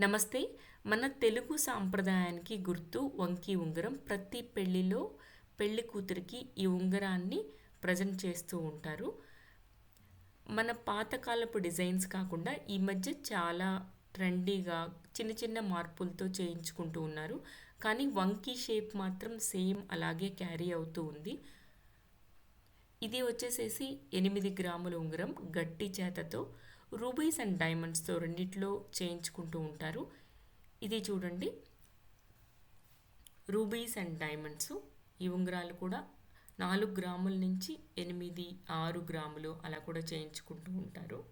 నమస్తే. మన తెలుగు సాంప్రదాయానికి గుర్తు వంకి ఉంగరం ప్రతి పెళ్ళిలో పెళ్ళి కూతురికి ఈ ఉంగరాన్ని ప్రజెంట్ చేస్తూ ఉంటారు. మన పాతకాలపు డిజైన్స్ కాకుండా ఈ మధ్య చాలా ట్రెండీగా చిన్న చిన్న మార్పులతో చేయించుకుంటూ ఉన్నారు. కానీ వంకీ షేప్ మాత్రం సేమ్ అలాగే క్యారీ అవుతూ ఉంది. ఇది వచ్చేసేసి ఎనిమిది గ్రాముల ఉంగరం గట్టి చేతతో రూబీస్ అండ్ డైమండ్స్తో రెండిట్లో చేయించుకుంటూ ఉంటారు. ఇది చూడండి. రూబీస్ అండ్ డైమండ్స్ ఈ ఉంగరాలు కూడా నాలుగు గ్రాముల నుంచి ఎనిమిది ఆరు గ్రాములు అలా కూడా చేయించుకుంటూ ఉంటారు.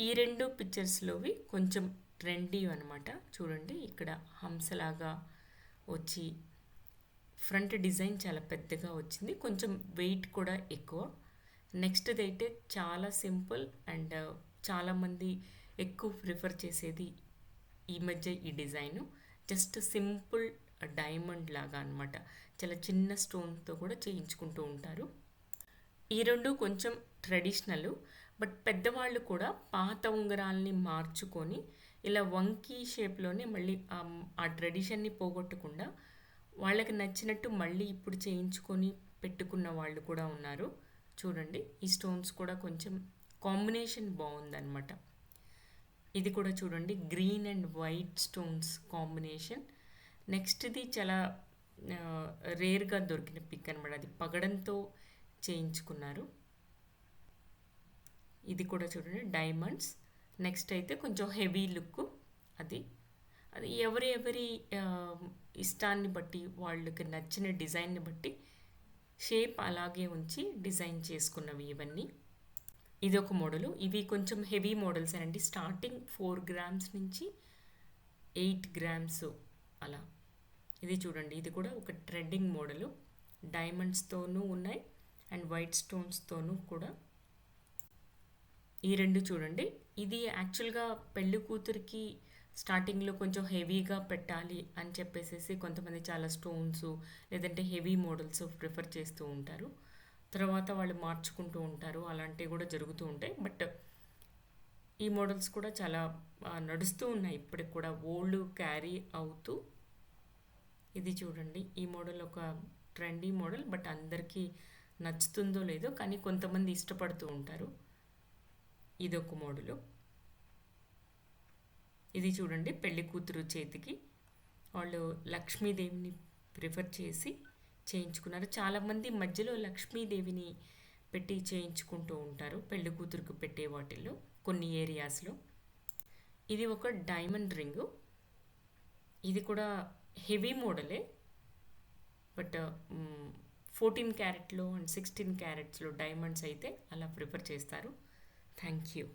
ఈ రెండు పిక్చర్స్లోవి కొంచెం ట్రెండీ అనమాట చూడండి ఇక్కడ హంసలాగా వచ్చి ఫ్రంట్ డిజైన్ చాలా పెద్దగా వచ్చింది. కొంచెం వెయిట్ కూడా ఎక్కువ. నెక్స్ట్ది అయితే చాలా సింపుల్ అండ్ uh, చాలామంది ఎక్కువ ప్రిఫర్ చేసేది ఈ మధ్య ఈ డిజైను. జస్ట్ సింపుల్ డైమండ్ లాగా అనమాట చాలా చిన్న స్టోన్తో కూడా చేయించుకుంటూ ఉంటారు. ఈ రెండు కొంచెం ట్రెడిషనల్ బట్ పెద్దవాళ్ళు కూడా పాత ఉంగరాల్ని మార్చుకొని ఇలా వంకీ షేప్లోనే మళ్ళీ um, ఆ ట్రెడిషన్ని పోగొట్టకుండా వాళ్ళకి నచ్చినట్టు మళ్ళీ ఇప్పుడు చేయించుకొని పెట్టుకున్న వాళ్ళు కూడా ఉన్నారు. చూడండి ఈ స్టోన్స్ కూడా కొంచెం కాంబినేషన్ బాగుందన్నమాట. ఇది కూడా చూడండి green and white stones combination నెక్స్ట్ది చాలా రేర్గా దొరికిన పిక్ అనమాట అది పగడంతో చేయించుకున్నారు. ఇది కూడా చూడండి డైమండ్స్ నెక్స్ట్ అయితే కొంచెం హెవీ లుక్ అది. అది ఎవరి ఎవరి ఇష్టాన్ని బట్టి వాళ్ళకి నచ్చిన డిజైన్ని బట్టి షేప్ అలాగే ఉంచి డిజైన్ చేసుకున్నవి ఇవన్నీ. ఇది ఒక మోడలు. ఇవి కొంచెం హెవీ మోడల్స్ అండి స్టార్టింగ్ ఫోర్ గ్రామ్స్ నుంచి ఎయిట్ గ్రామ్స్ అలా. ఇది చూడండి. ఇది కూడా ఒక ట్రెండింగ్ మోడలు. డైమండ్స్తోనూ ఉన్నాయి అండ్ వైట్ స్టోన్స్తోనూ కూడా. ఈ రెండు చూడండి. ఇది యాక్చువల్గా పెళ్ళి కూతురికి స్టార్టింగ్లో కొంచెం హెవీగా పెట్టాలి అని చెప్పేసి కొంతమంది చాలా స్టోన్స్ లేదంటే హెవీ మోడల్స్ ప్రిఫర్ చేస్తూ ఉంటారు. తర్వాత వాళ్ళు మార్చుకుంటూ ఉంటారు. అలాంటివి కూడా జరుగుతూ ఉంటాయి. బట్ ఈ మోడల్స్ కూడా చాలా నడుస్తూ ఉన్నాయి. ఇప్పటికి కూడా ఓల్డ్ క్యారీ అవుతూ ఇది చూడండి. ఈ మోడల్ ఒక ట్రెండీ మోడల్. బట్ అందరికీ నచ్చుతుందో లేదో కానీ కొంతమంది ఇష్టపడుతూ ఉంటారు. ఇదొక మోడలు. ఇది చూడండి పెళ్ళి కూతురు చేతికి. వాళ్ళు లక్ష్మీదేవిని ప్రిఫర్ చేసి చేయించుకున్నారు. చాలామంది మధ్యలో లక్ష్మీదేవిని పెట్టి చేయించుకుంటూ ఉంటారు పెళ్ళి కూతురుకు పెట్టే వాటిల్లో కొన్ని ఏరియాస్లో. ఇది ఒక డైమండ్ రింగు. ఇది కూడా హెవీ మోడలే. బట్ ఫోర్టీన్ క్యారెట్లో అండ్ సిక్స్టీన్ క్యారెట్స్లో డైమండ్స్ అయితే అలా ప్రిఫర్ చేస్తారు. Thank you.